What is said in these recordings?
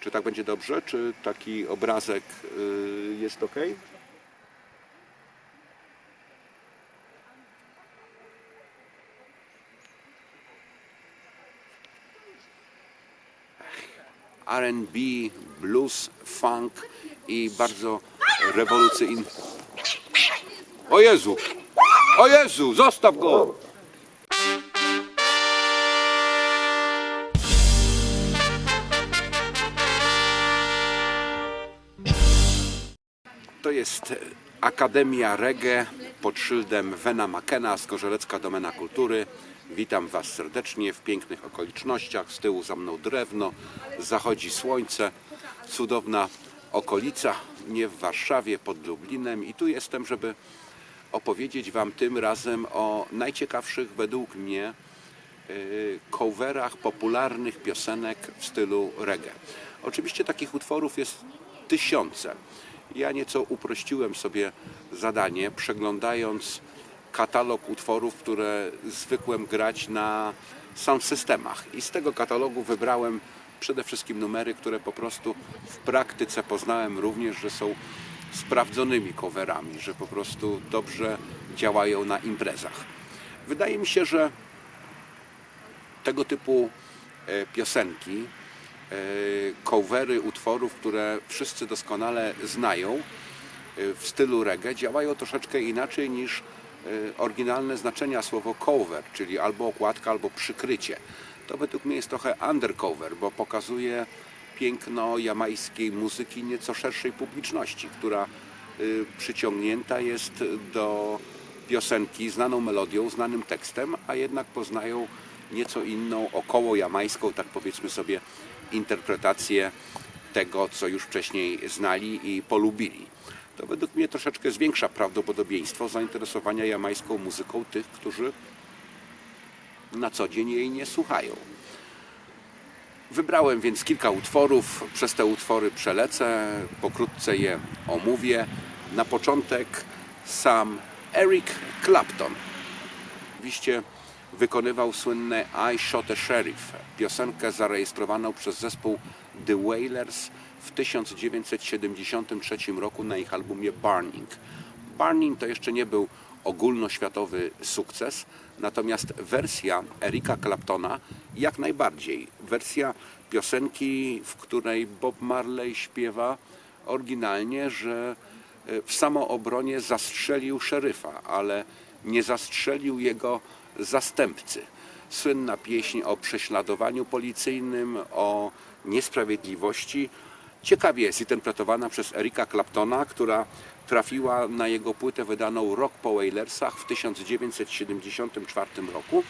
Czy tak będzie dobrze? Czy taki obrazek y, jest ok? R&B, blues, funk i bardzo rewolucyjny. O Jezu! O Jezu! Zostaw go! Jest Akademia Reggae pod szyldem Wena Makena z Domena Kultury. Witam Was serdecznie w pięknych okolicznościach. Z tyłu za mną drewno, zachodzi słońce, cudowna okolica, nie w Warszawie, pod Lublinem. I tu jestem, żeby opowiedzieć Wam tym razem o najciekawszych według mnie y, coverach popularnych piosenek w stylu reggae. Oczywiście takich utworów jest tysiące. Ja nieco uprościłem sobie zadanie, przeglądając katalog utworów, które zwykłem grać na sound systemach. I z tego katalogu wybrałem przede wszystkim numery, które po prostu w praktyce poznałem również, że są sprawdzonymi coverami, że po prostu dobrze działają na imprezach. Wydaje mi się, że tego typu e, piosenki, covery utworów, które wszyscy doskonale znają e, w stylu reggae, działają troszeczkę inaczej niż e, oryginalne znaczenia słowo cover, czyli albo okładka, albo przykrycie. To według mnie jest trochę undercover, bo pokazuje piękno jamańskiej muzyki nieco szerszej publiczności, która przyciągnięta jest do piosenki znaną melodią, znanym tekstem, a jednak poznają nieco inną, około jamańską, tak powiedzmy sobie, interpretację tego, co już wcześniej znali i polubili. To według mnie troszeczkę zwiększa prawdopodobieństwo zainteresowania jamańską muzyką tych, którzy na co dzień jej nie słuchają. Wybrałem więc kilka utworów, przez te utwory przelecę, pokrótce je omówię. Na początek sam Eric Clapton. Oczywiście wykonywał słynne I Shot a Sheriff, piosenkę zarejestrowaną przez zespół The Wailers w 1973 roku na ich albumie Burning. Burning to jeszcze nie był ogólnoświatowy sukces, natomiast wersja Erika Claptona jak najbardziej. Wersja piosenki, w której Bob Marley śpiewa oryginalnie, że e, w samoobronie zastrzelił szeryfa, ale nie zastrzelił jego zastępcy. Słynna pieśń o prześladowaniu policyjnym, o niesprawiedliwości. Ciekawie jest interpretowana przez Erika Claptona, która trafiła na jego płytę wydaną rok po Wailersach w 1974 roku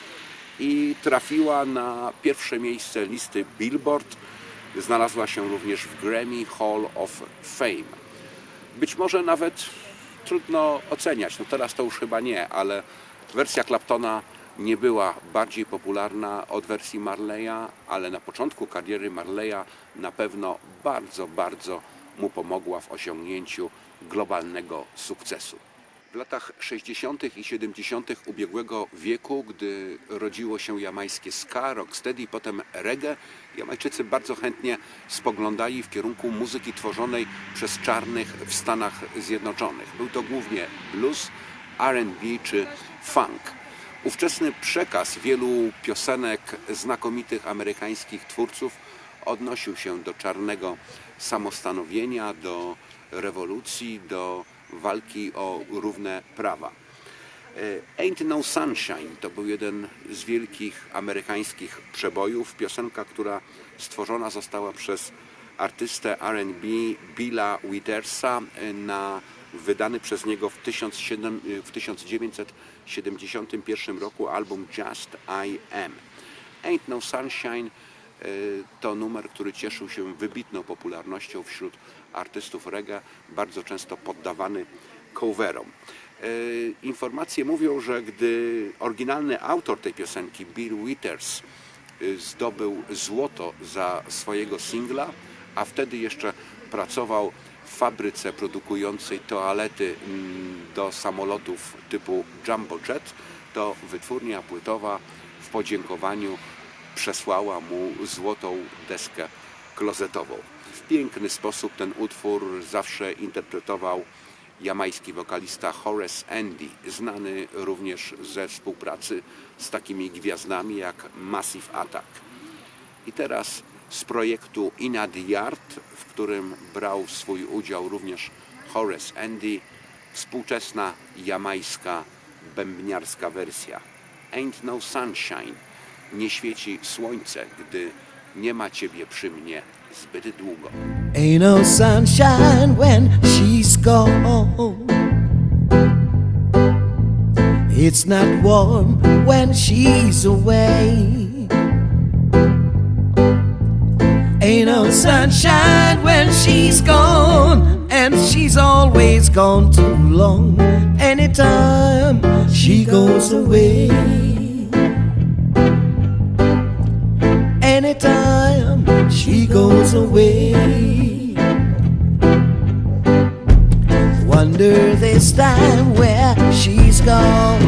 i trafiła na pierwsze miejsce listy Billboard. Znalazła się również w Grammy Hall of Fame. Być może nawet trudno oceniać, no teraz to już chyba nie, ale wersja Claptona nie była bardziej popularna od wersji Marleya, ale na początku kariery Marleya na pewno bardzo, bardzo mu pomogła w osiągnięciu globalnego sukcesu. W latach 60. i 70. ubiegłego wieku, gdy rodziło się jamańskie ska, rocksteady, potem reggae, Jamajczycy bardzo chętnie spoglądali w kierunku muzyki tworzonej przez czarnych w Stanach Zjednoczonych. Był to głównie blues, R&B czy funk. Ówczesny przekaz wielu piosenek znakomitych amerykańskich twórców odnosił się do czarnego samostanowienia, do rewolucji, do walki o równe prawa. E, Ain't No Sunshine to był jeden z wielkich amerykańskich przebojów. Piosenka, która stworzona została przez artystę R&B Billa Withersa na wydany przez niego w, 1700 w 1971 roku album Just I Am. Ain't No Sunshine e, to numer, który cieszył się wybitną popularnością wśród artystów reggae, bardzo często poddawany coverom. E, Informacje mówią, że gdy oryginalny autor tej piosenki, Bill Withers, zdobył złoto za swojego singla, a wtedy jeszcze pracował w fabryce produkującej toalety mm, do samolotów typu Jumbo Jet, to wytwórnia płytowa w podziękowaniu przesłała mu złotą deskę klozetową. W piękny sposób ten utwór zawsze interpretował jamański wokalista Horace Andy, znany również ze współpracy z takimi gwiazdami jak Massive Attack. I teraz z projektu Ina the Yard, w którym brał swój udział również Horace Andy, współczesna jamańska bębniarska wersja Ain't No Sunshine. Nie świeci słońce, gdy nie ma ciebie przy mnie zbyt długo. Ain't no sunshine when she's gone. It's not warm when she's away. No sunshine when she's gone, and she's always gone too long. Anytime she goes away. Anytime she goes away. Wonder this time where she's gone.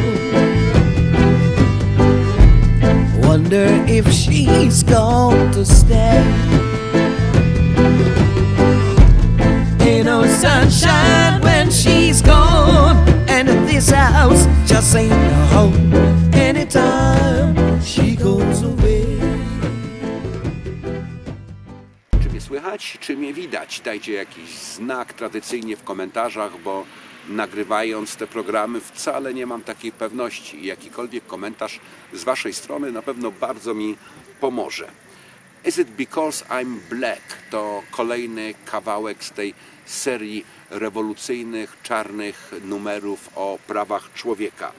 Wonder if she's gone to stay. Sunshine when she's gone, and this house just ain't a home. Anytime she goes away. Czy mnie słychać, czy mnie widać? Dajcie jakiś znak tradycyjnie w komentarzach, bo nagrywając te programy wcale nie mam takiej pewności. I Jakikolwiek komentarz z Waszej strony na pewno bardzo mi pomoże. Is it because I'm black? To kolejny kawałek z tej serii rewolucyjnych, czarnych numerów o prawach człowieka.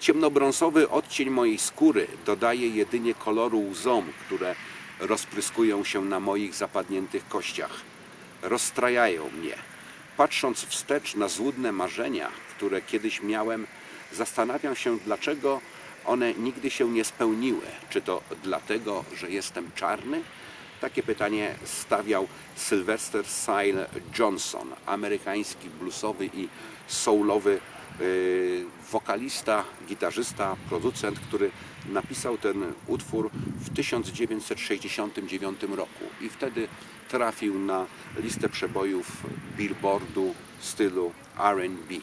Ciemnobrązowy odcień mojej skóry dodaje jedynie koloru łzom, które rozpryskują się na moich zapadniętych kościach. Rozstrajają mnie. Patrząc wstecz na złudne marzenia, które kiedyś miałem, zastanawiam się, dlaczego one nigdy się nie spełniły. Czy to dlatego, że jestem czarny? Takie pytanie stawiał Sylvester Syle Johnson, amerykański bluesowy i soulowy yy, wokalista, gitarzysta, producent, który napisał ten utwór w 1969 roku i wtedy trafił na listę przebojów billboardu stylu R&B.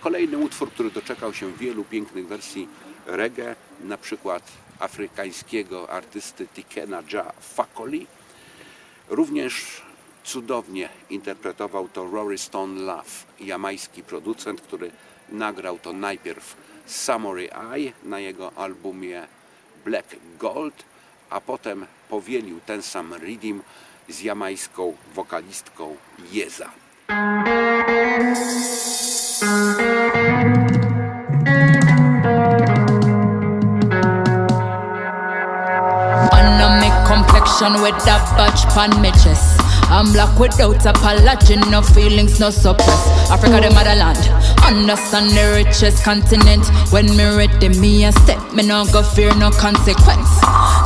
Kolejny utwór, który doczekał się wielu pięknych wersji reggae, na przykład afrykańskiego artysty Tikena Ja Fakoli, Również cudownie interpretował to Rory Stone Love, jamański producent, który nagrał to najpierw Samurai Eye na jego albumie Black Gold, a potem powielił ten sam rhythm z jamańską wokalistką Jeza. Complexion with that batch pan me chest. I'm black without apology, no feelings, no suppress. Africa, the motherland. Understand the richest continent. When me ready, me a step, me no go fear no consequence.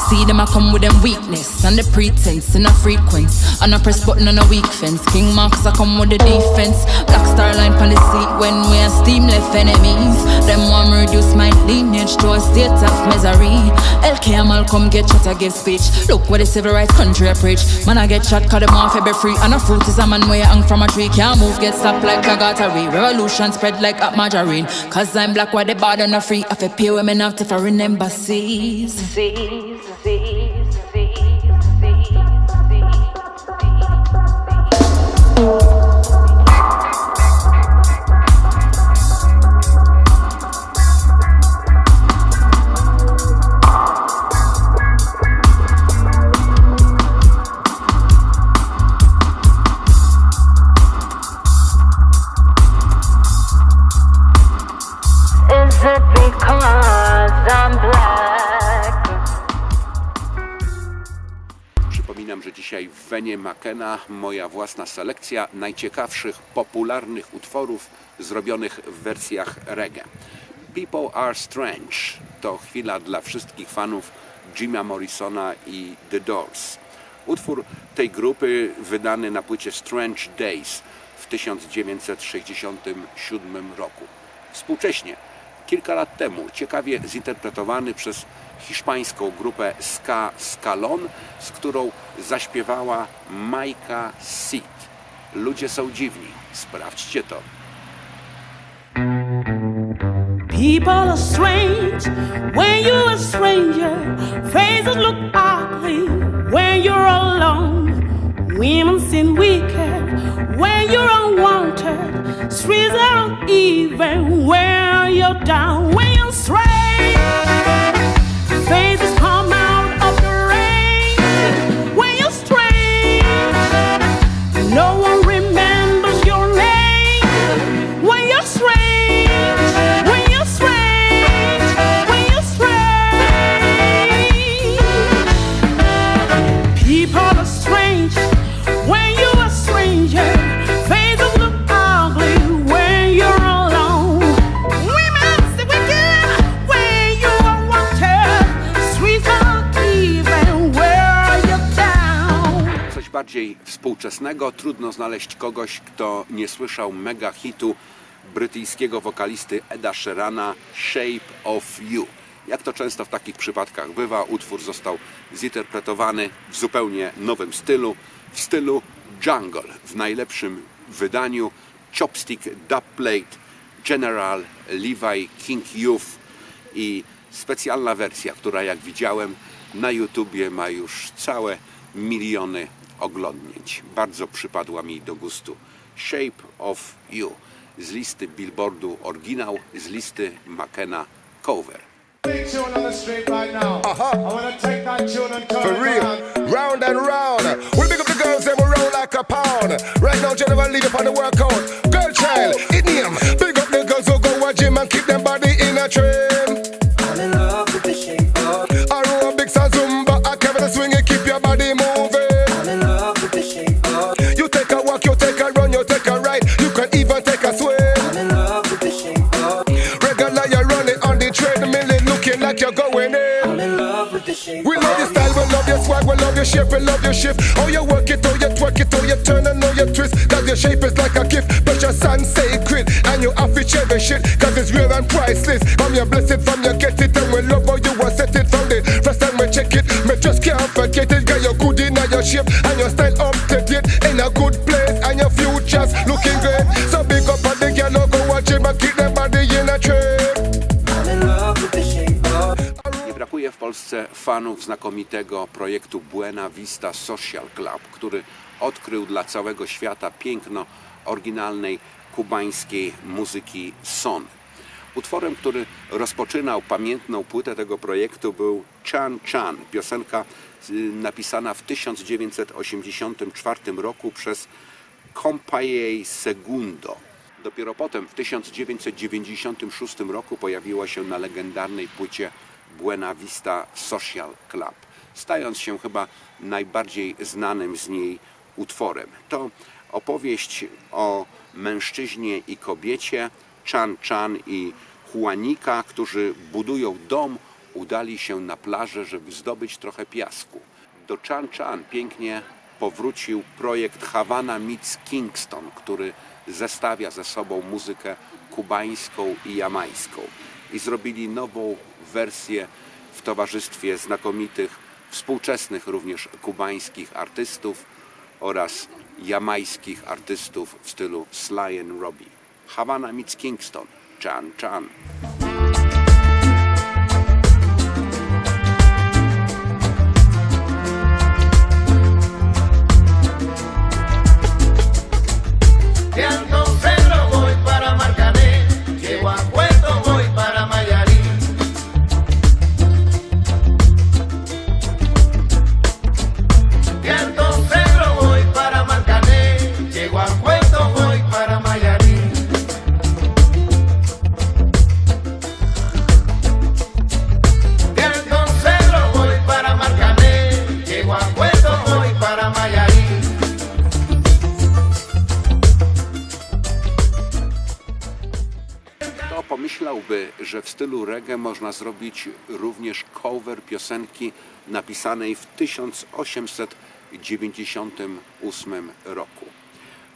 See them I come with them weakness and the pretense in a frequency. And a press button on a weak fence. King Marks I come with the defense. Black star line seat when we are steam left enemies. Them me reduce my lineage to a state of misery. LK Malcolm get shot, I give speech. Look what the civil rights country I preach. Man, I get shot, cut them off, every free. And a fruit is a man where hang from a tree. Can't move, get stopped like a gottery. Revolution spread like a margarine. Cause I'm black, why they bad and free. I feel pay women out if I remember seas see. Makena moja własna selekcja najciekawszych, popularnych utworów zrobionych w wersjach reggae. People Are Strange to chwila dla wszystkich fanów Jima Morrisona i The Doors. Utwór tej grupy wydany na płycie Strange Days w 1967 roku. Współcześnie kilka lat temu, ciekawie zinterpretowany przez hiszpańską grupę Ska Scalon, z którą zaśpiewała Majka Seed. Ludzie są dziwni, sprawdźcie to. People are strange when you're a stranger. Faces look ugly when you're alone. Women seem wicked when you're unwanted. Streets are uneven when you're down. When you're strange, down. Coś bardziej współczesnego, trudno znaleźć kogoś, kto nie słyszał mega hitu brytyjskiego wokalisty Eda Sherana Shape of You. Jak to często w takich przypadkach bywa, utwór został zinterpretowany w zupełnie nowym stylu, w stylu jungle, w najlepszym wydaniu Chopstick Dubplate General Levi King Youth i specjalna wersja, która jak widziałem na YouTubie ma już całe miliony oglądnięć. Bardzo przypadła mi do gustu. Shape of You z listy Billboardu oryginał, z listy McKenna cover. For real, around. round and round. We'll pick up the girls, they will roll like a pound. Right now, General lead up on the workout. Girl child, how you turn and how you twist. Cause your shape is like a gift, your son sacred. And you have to cherish it, cause it's real and priceless. From your blessed, from you Znakomitego projektu Buena Vista Social Club, który odkrył dla całego świata piękno oryginalnej kubańskiej muzyki son. Utworem, który rozpoczynał pamiętną płytę tego projektu był Chan Chan, piosenka y, napisana w 1984 roku przez Compaye Segundo. Dopiero potem w 1996 roku pojawiła się na legendarnej płycie Buena Vista Social Club, stając się chyba najbardziej znanym z niej utworem. To opowieść o mężczyźnie i kobiecie, Chan Chan i Juanika, którzy budują dom, udali się na plażę, żeby zdobyć trochę piasku. Do Chan Chan pięknie powrócił projekt Havana Meets Kingston, który zestawia ze sobą muzykę kubańską i jamańską. I zrobili nową wersję w towarzystwie znakomitych, współczesnych również kubańskich artystów oraz jamajskich artystów w stylu Sly and Robbie. Havana Meets Kingston, Chan Chan. Kto pomyślałby, że w stylu reggae można zrobić również cover piosenki napisanej w 1898 roku.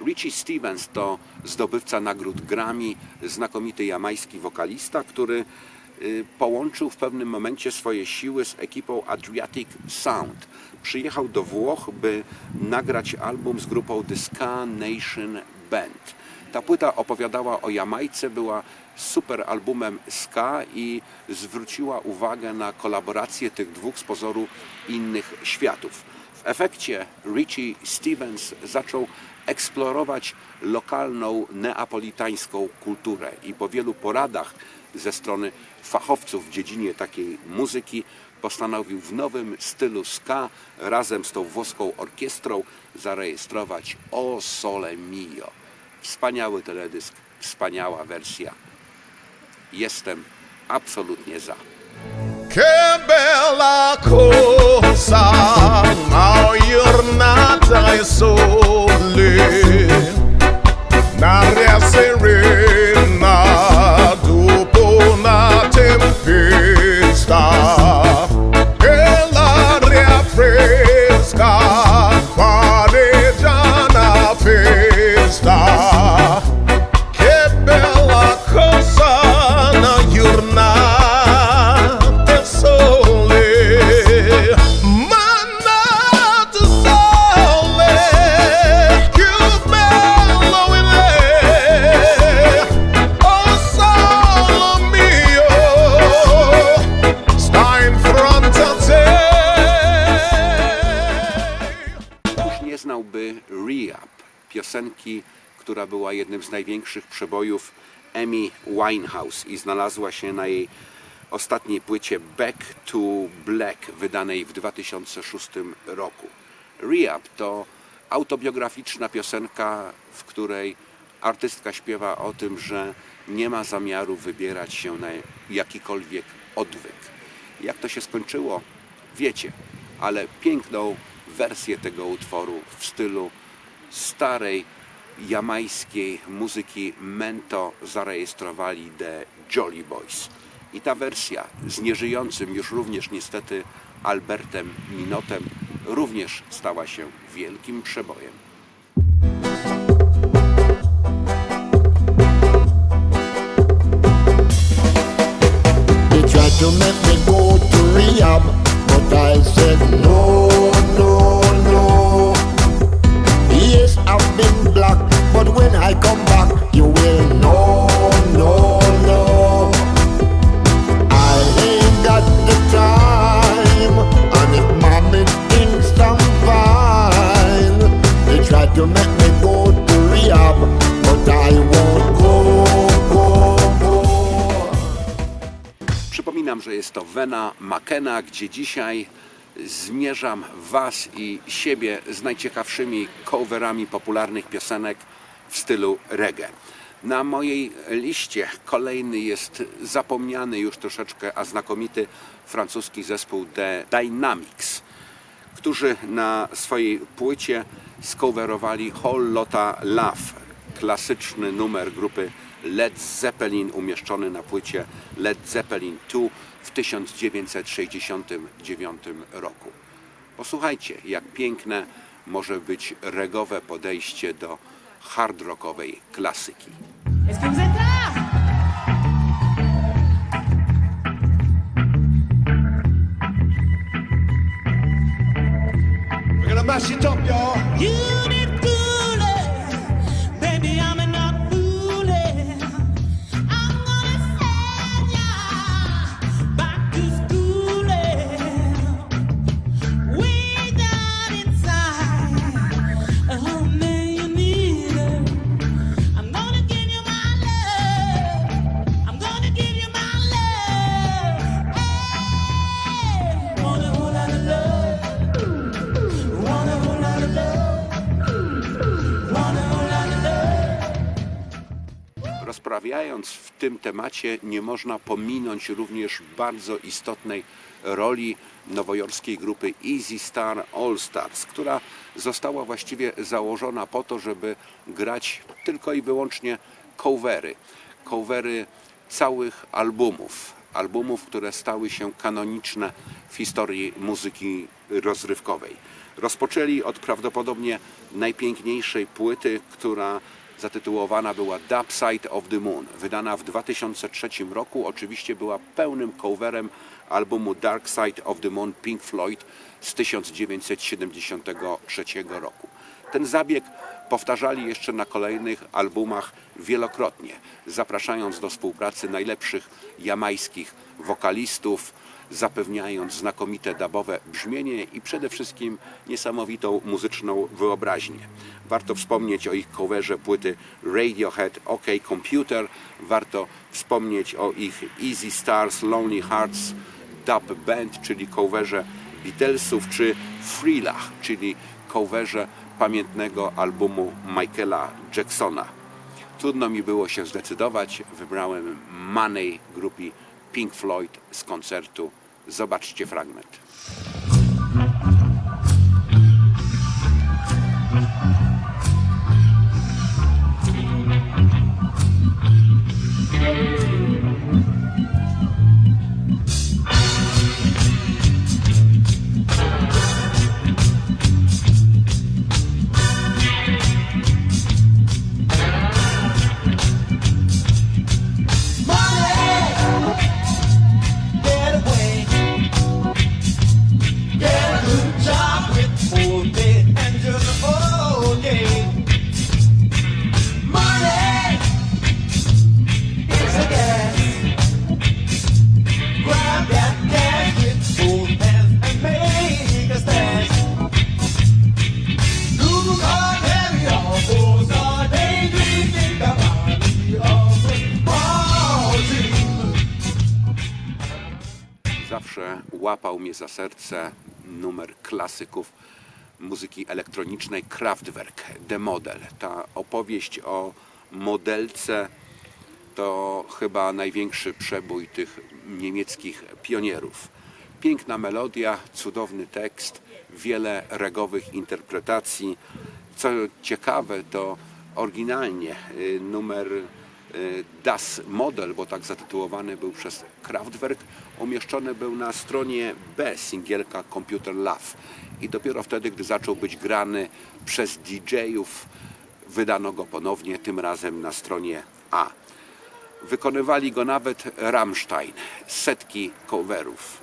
Richie Stevens to zdobywca nagród Grammy, znakomity jamański wokalista, który y, połączył w pewnym momencie swoje siły z ekipą Adriatic Sound. Przyjechał do Włoch, by nagrać album z grupą The Ska Nation Band. Ta płyta opowiadała o Jamajce, była super albumem ska i zwróciła uwagę na kolaborację tych dwóch z pozoru innych światów. W efekcie Richie Stevens zaczął eksplorować lokalną neapolitańską kulturę i po wielu poradach ze strony fachowców w dziedzinie takiej muzyki postanowił w nowym stylu ska razem z tą włoską orkiestrą zarejestrować O Sole Mio. Wspaniały teledysk, wspaniała wersja. Jestem absolutnie za. Bella cosa, sole, serena dopo una tempesta, piosenki, która była jednym z największych przebojów Amy Winehouse i znalazła się na jej ostatniej płycie Back to Black, wydanej w 2006 roku. Rehab to autobiograficzna piosenka, w której artystka śpiewa o tym, że nie ma zamiaru wybierać się na jakikolwiek odwyk. Jak to się skończyło, wiecie, ale piękną wersję tego utworu w stylu starej jamańskiej muzyki mento zarejestrowali The Jolly Boys. I ta wersja z nieżyjącym już również niestety Albertem Minotem również stała się wielkim przebojem. To make me go to rehab, but I said no, no. I've been but when I come back, you will know, no, no. I ain't got the time, and if mommy thinks I'm fine, they tried to make me go to rehab, but I won't go. Przypominam, że jest to Wena Makena, gdzie dzisiaj zmierzam Was i siebie z najciekawszymi coverami popularnych piosenek w stylu reggae. Na mojej liście kolejny jest zapomniany już troszeczkę, a znakomity francuski zespół The Dynamics, którzy na swojej płycie skowerowali Whole Lotta Love, klasyczny numer grupy Led Zeppelin umieszczony na płycie Led Zeppelin 2 w 1969 roku. Posłuchajcie, jak piękne może być regowe podejście do hard rockowej klasyki. Est-ce que vous Rozprawiając w tym temacie, nie można pominąć również bardzo istotnej roli nowojorskiej grupy Easy Star All Stars, która została właściwie założona po to, żeby grać tylko i wyłącznie covery. Covery całych albumów. albumów, które stały się kanoniczne w historii muzyki rozrywkowej. Rozpoczęli od prawdopodobnie najpiękniejszej płyty, która zatytułowana była Dark Side of the Moon. Wydana w 2003 roku, oczywiście była pełnym coverem albumu Dark Side of the Moon Pink Floyd z 1973 roku. Ten zabieg powtarzali jeszcze na kolejnych albumach wielokrotnie, zapraszając do współpracy najlepszych jamańskich wokalistów, zapewniając znakomite dubowe brzmienie i przede wszystkim niesamowitą muzyczną wyobraźnię. Warto wspomnieć o ich coverze płyty Radiohead OK Computer, warto wspomnieć o ich Easy Stars Lonely Hearts Dub Band, czyli coverze Beatlesów, czy Freelah, czyli coverze pamiętnego albumu Michaela Jacksona. Trudno mi było się zdecydować. Wybrałem Money grupy Pink Floyd z koncertu. Zobaczcie fragment. Za serce numer klasyków muzyki elektronicznej Kraftwerk, The Model. Ta opowieść o modelce to chyba największy przebój tych niemieckich pionierów. Piękna melodia, cudowny tekst, wiele regowych interpretacji. Co ciekawe, to oryginalnie y, numer Das Model, bo tak zatytułowany był przez Kraftwerk, umieszczony był na stronie B singielka Computer Love. I dopiero wtedy, gdy zaczął być grany przez DJ-ów, wydano go ponownie, tym razem na stronie A. Wykonywali go nawet Rammstein, setki coverów.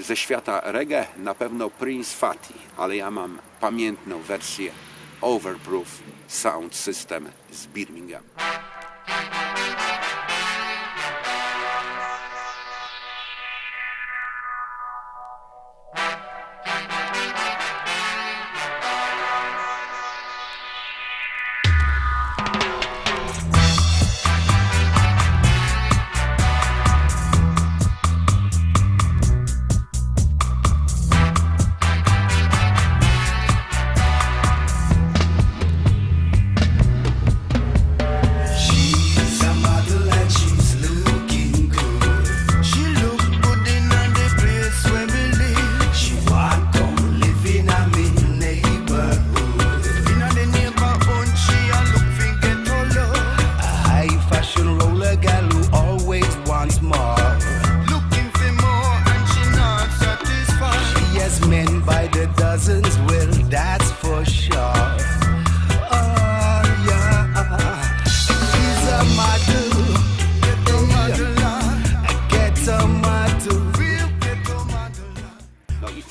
Ze świata reggae na pewno Prince Fatty, ale ja mam pamiętną wersję Overproof Sound System z Birmingham. She's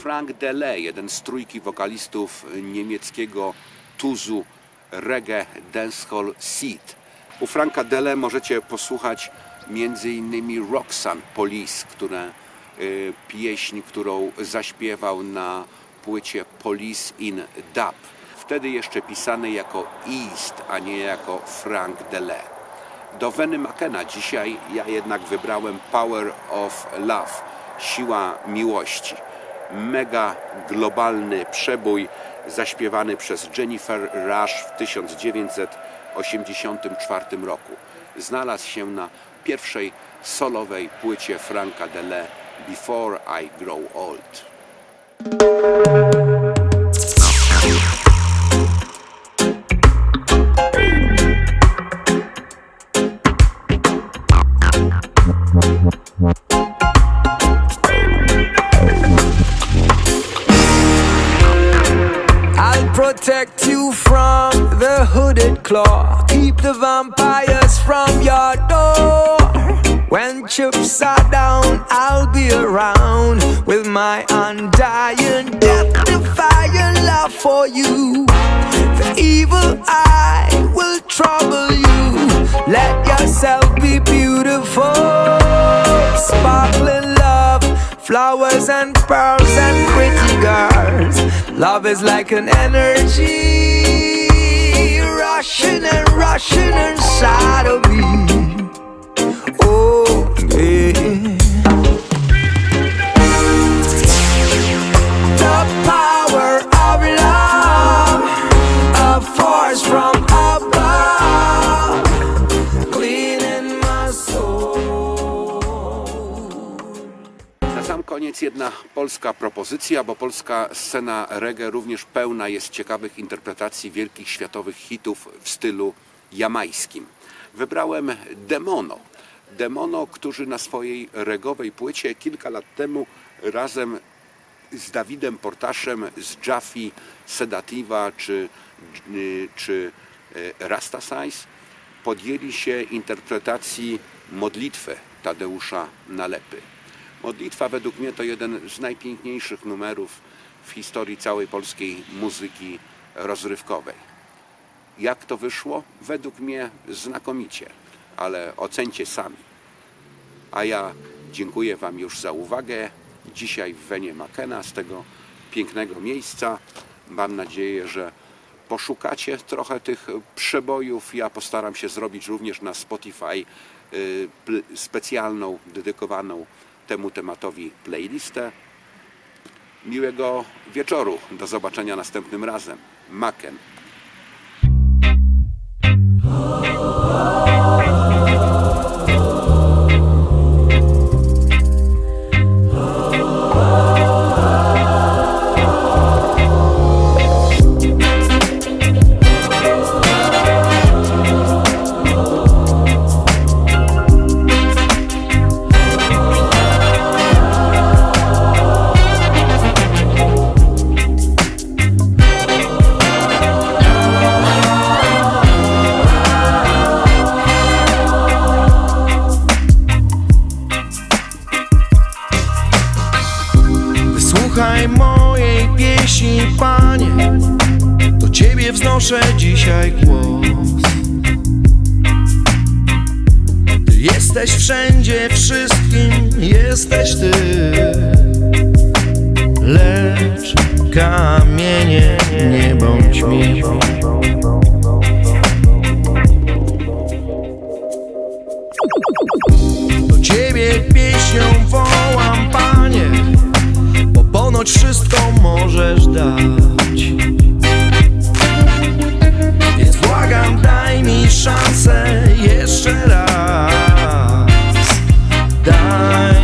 Frank Delay, jeden z trójki wokalistów niemieckiego tuzu reggae dancehall Seed. U Franka Dele możecie posłuchać m.in. Roxanne Police, które, y, pieśń, którą zaśpiewał na płycie Police in Dub. Wtedy jeszcze pisany jako East, a nie jako Frank Dele. Do Wenny McKenna dzisiaj ja jednak wybrałem Power of Love, siła miłości. Mega globalny przebój zaśpiewany przez Jennifer Rush w 1984 roku. Znalazł się na pierwszej solowej płycie Franka Dele Before I Grow Old. Claw. Keep the vampires from your door. When chips are down, I'll be around with my undying, death defying love for you. The evil eye will trouble you. Let yourself be beautiful, sparkling love, flowers and pearls and pretty girls. Love is like an energy rushing and rushing inside of me. Oh, yeah. Polska propozycja, bo polska scena reggae również pełna jest ciekawych interpretacji wielkich światowych hitów w stylu jamańskim. Wybrałem Demono. Demono, którzy na swojej regowej płycie kilka lat temu razem z Dawidem Portaszem z Jaffi, Sedativa czy, y, czy y, Rasta Science podjęli się interpretacji modlitwy Tadeusza Nalepy. Modlitwa według mnie to jeden z najpiękniejszych numerów w historii całej polskiej muzyki rozrywkowej. Jak to wyszło? Według mnie znakomicie, ale ocencie sami. A ja dziękuję Wam już za uwagę. Dzisiaj w Wenie Makena z tego pięknego miejsca. Mam nadzieję, że poszukacie trochę tych przebojów. Ja postaram się zrobić również na Spotify y, specjalną, dedykowaną temu tematowi playlistę. Miłego wieczoru. Do zobaczenia następnym razem. Maken. Wznoszę dzisiaj głos. Ty jesteś wszędzie, wszystkim jesteś ty. Lecz kamienie nie bądź mi. Do ciebie pieśnią wołam, panie bo ponoć wszystko możesz dać. Szansę jeszcze raz. Daj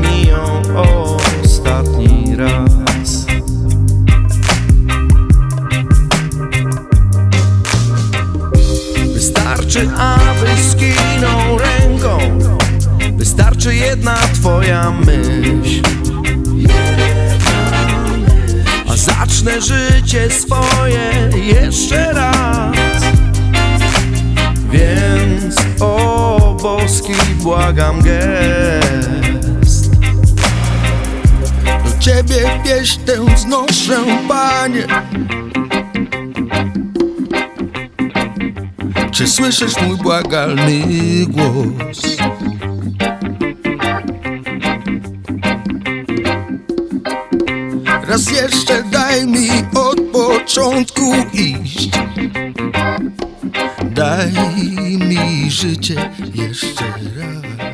mi ją ostatni raz. Wystarczy, abyś skinął ręką. Wystarczy jedna twoja myśl. A zacznę życie swoje jeszcze raz boski błagam gest. Do ciebie pieśń tę wznoszę, panie. Czy słyszysz mój błagalny głos? Raz jeszcze daj mi od początku iść Daj mi życie jeszcze raz